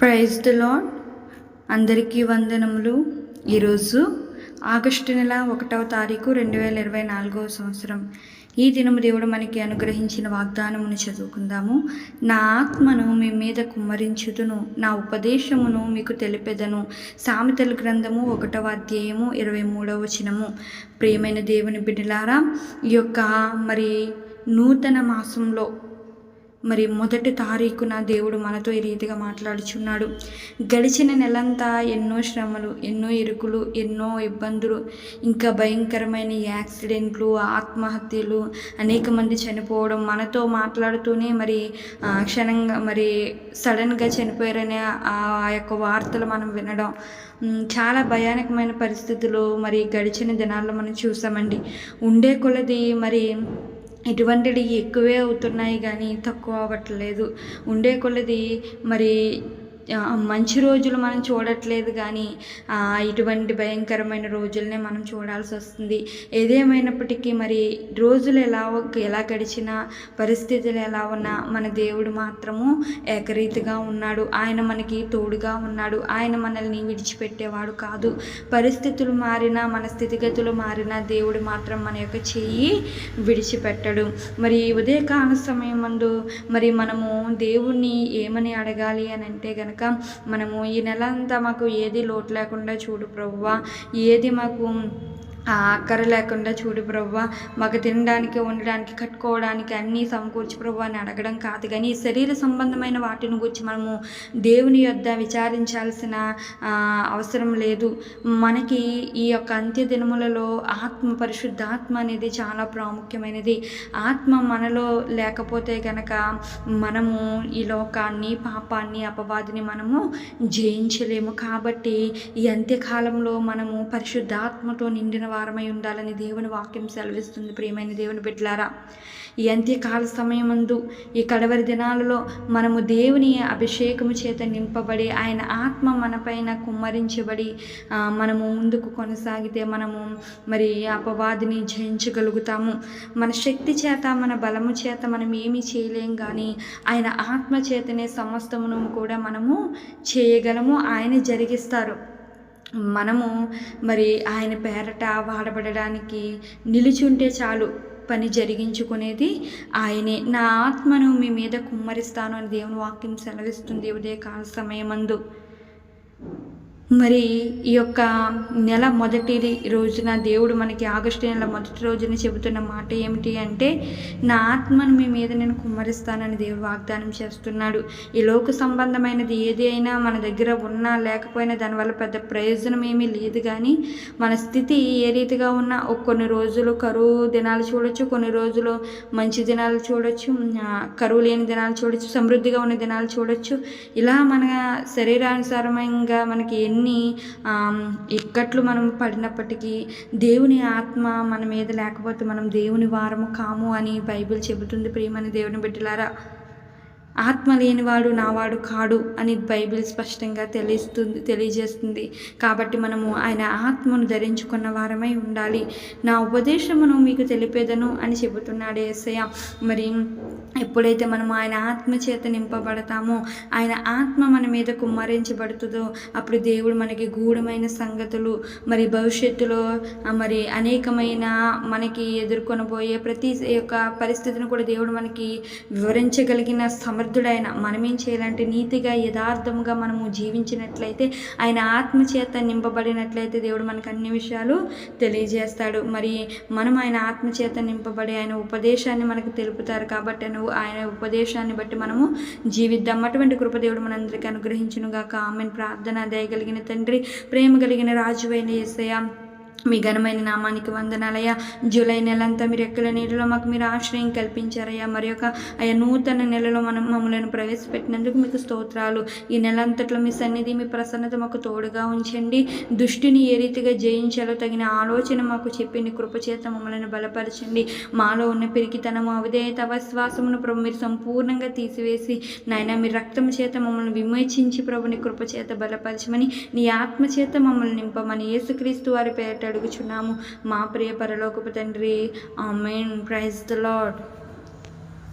Praise the lord అందరికీ వందనములు. ఈరోజు ఆగస్టు నెల ఒకటవ తారీఖు రెండు వేల ఇరవై నాలుగవ సంవత్సరం. ఈ దినము దేవుడు మనకి అనుగ్రహించిన వాగ్దానమును చదువుకుందాము. నా ఆత్మను మీ మీద కుమ్మరించుదును. నా ఉపదేశమును మీకు తెలిపెదను. సామెతల గ్రంథము ఒకటవ అధ్యాయము ఇరవై మూడవ వచనము. ప్రియమైన దేవుని బిడ్డలారా ఈ యొక్క మరి నూతన మాసంలో మరి మొదటి తారీఖున దేవుడు మనతో ఈ రీతిగా మాట్లాడుచున్నాడు. గడిచిన నెలంతా ఎన్నో శ్రమలు ఎన్నో ఇరుకులు ఎన్నో ఇబ్బందులు ఇంకా భయంకరమైన యాక్సిడెంట్లు ఆత్మహత్యలు అనేక మంది చనిపోవడం మనతో మాట్లాడుతూనే మరి క్షణంగా మరి సడన్గా చనిపోయారనే ఆ యొక్క వార్తలు మనం వినడం చాలా భయానకమైన పరిస్థితులు మరి గడిచిన దినాల్లో మనం చూసామండి. ఉండే కొలది మరి ఇటువంటివి ఎక్కువే అవుతున్నాయి కానీ తక్కువ అవ్వట్లేదు. ఉండే కొలది మరి మంచి రోజులు మనం చూడట్లేదు కానీ ఇటువంటి భయంకరమైన రోజులనే మనం చూడాల్సి వస్తుంది. ఏదేమైనప్పటికీ మరి రోజులు ఎలా ఎలా గడిచినా పరిస్థితులు ఎలా ఉన్నా మన దేవుడు మాత్రము ఏకరీతిగా ఉన్నాడు. ఆయన మనకి తోడుగా ఉన్నాడు. ఆయన మనల్ని విడిచిపెట్టేవాడు కాదు. పరిస్థితులు మారినా మన స్థితిగతులు మారినా దేవుడు మాత్రం మన యొక్క చెయ్యి విడిచిపెట్టడు. మరి ఉదయకాల సమయం మందు మరి మనము దేవుణ్ణి ఏమని అడగాలి అని అంటే గనక మనము ఈ నెల అంతా మాకు ఏది లోటు లేకుండా చూడు ప్రభువా ఏది మాకు అక్కర లేకుండా చూడు ప్రవ్వా మాకు తినడానికి ఉండడానికి కట్టుకోవడానికి అన్నీ సమకూర్చి ప్రభు అని అడగడం కాదు. కానీ శరీర సంబంధమైన వాటిని గురించి మనము దేవుని యొద్ద విచారించాల్సిన అవసరం లేదు. మనకి ఈ యొక్క అంత్య దినములలో ఆత్మ పరిశుద్ధాత్మ అనేది చాలా ప్రాముఖ్యమైనది. ఆత్మ మనలో లేకపోతే కనుక మనము ఈ లోకాన్ని పాపాన్ని అపవాదిని మనము జయించలేము. కాబట్టి ఈ అంత్యకాలంలో మనము పరిశుద్ధాత్మతో నిండిన వారమై ఉండాలని దేవుని వాక్యం సెలవిస్తుంది. ప్రియమైన దేవుని బిడ్డలారా ఈ అంత్యకాల సమయమందు ఈ కడవరి దినాలలో మనము దేవుని అభిషేకము చేత నింపబడి ఆయన ఆత్మ మనపైన కుమ్మరించబడి మనము ముందుకు కొనసాగితే మనము మరి అపవాదిని జయించగలుగుతాము. మన శక్తి చేత మన బలము చేత మనం ఏమీ చేయలేం కానీ ఆయన ఆత్మ చేతనే సమస్తమును కూడా మనము చేయగలము. ఆయన జరిగిస్తారు. మనము మరి ఆయన పేరట వాడబడడానికి నిలుచుంటే చాలు పని జరిగించుకునేది ఆయనే. నా ఆత్మను మీ మీద కుమ్మరిస్తాను అని దేవుని వాక్యం సెలవిస్తుంది ఉదయకాల సమయమందు. మరి ఈ యొక్క నెల మొదటి రోజున దేవుడు మనకి ఆగస్టు నెల మొదటి రోజున చెబుతున్న మాట ఏమిటి అంటే నా ఆత్మను మీ మీద నేను కుమ్మరిస్తానని దేవుడు వాగ్దానం చేస్తున్నాడు. ఈ లోక సంబంధమైనది ఏది అయినా మన దగ్గర ఉన్నా లేకపోయినా దానివల్ల పెద్ద ప్రయోజనం ఏమీ లేదు కానీ మన స్థితి ఏ రీతిగా ఉన్నా ఒక కొన్ని రోజులు కరువు దినాలు చూడొచ్చు కొన్ని రోజులు మంచి దినాలు చూడొచ్చు కరువు లేని దినాలు చూడొచ్చు సమృద్ధిగా ఉన్న దినాలు చూడొచ్చు. ఇలా మన శరీరానుసారంగా మనకి ఎన్ని ఆమ్, ఇక్కట్లు మనం పడినప్పటికీ దేవుని ఆత్మ మన మీద లేకపోతే మనం దేవుని వారము కాము అని బైబిల్ చెబుతుంది. ప్రియమని దేవుని బిడ్డలారా ఆత్మ లేనివాడు నావాడు కాడు అని బైబిల్ స్పష్టంగా తెలియస్తుంది తెలియజేస్తుంది. కాబట్టి మనము ఆయన ఆత్మను ధరించుకున్న వారమై ఉండాలి. నా ఉపదేశమును మీకు తెలిపేదను అని చెబుతున్నాడు ఏసయ్య. మరి ఎప్పుడైతే మనం ఆయన ఆత్మ చేత నింపబడతామో ఆయన ఆత్మ మన మీద కుమ్మరించబడుతుందో అప్పుడు దేవుడు మనకి గూఢమైన సంగతులు మరి భవిష్యత్తులో మరి అనేకమైన మనకి ఎదుర్కొనబోయే ప్రతి యొక్క పరిస్థితిని కూడా దేవుడు మనకి వివరించగలిగిన సమర్థుడైన మనమేం చేయాలంటే నీతిగా యథార్థముగా మనము జీవించినట్లయితే ఆయన ఆత్మ చేత నింపబడినట్లయితే దేవుడు మనకు అన్ని విషయాలు తెలియజేస్తాడు. మరి మనం ఆయన ఆత్మ చేత నింపబడి ఆయన ఉపదేశాన్ని మనకు తెలుపుతారు కాబట్టి నువ్వు ఆయన ఉపదేశాన్ని బట్టి మనము జీవిద్దాం. అటువంటి కృపదేవుడు మనందరికీ అనుగ్రహించునుగాక. ఆమెను. ప్రార్థన దయగలిగిన తండ్రి ప్రేమ కలిగిన రాజు అయిన మీ ఘనమైన నామానికి వందనాలయ్యా. జూలై నెలంతా మీరు ఎక్కల నీటిలో మాకు మీరు ఆశ్రయం కల్పించారయ్యా. మరి యొక్క అయ్యా నూతన నెలలో మనం మమ్మల్ని ప్రవేశపెట్టినందుకు మీకు స్తోత్రాలు. ఈ నెలంతట్లో మీ సన్నిధి మీ ప్రసన్నత మాకు తోడుగా ఉంచండి. దుష్టిని ఏ రీతిగా జయించాలో తగిన ఆలోచన మాకు చెప్పింది కృపచేత మమ్మల్ని బలపరచండి. మాలో ఉన్న పిరికితనము అవిధేయత అవిశ్వాసమును ప్రభు మీరు సంపూర్ణంగా తీసివేసి నాయన మీ రక్తం చేత మమ్మల్ని విమోచించి ప్రభుని కృపచేత బలపరచమని నీ ఆత్మ చేత మమ్మల్ని నింపమని యేసుక్రీస్తు వారి పేరిట అడుగుచున్నాము. మా ప్రియ పరలోకపు తండ్రి ఆమెన్. Praise the lord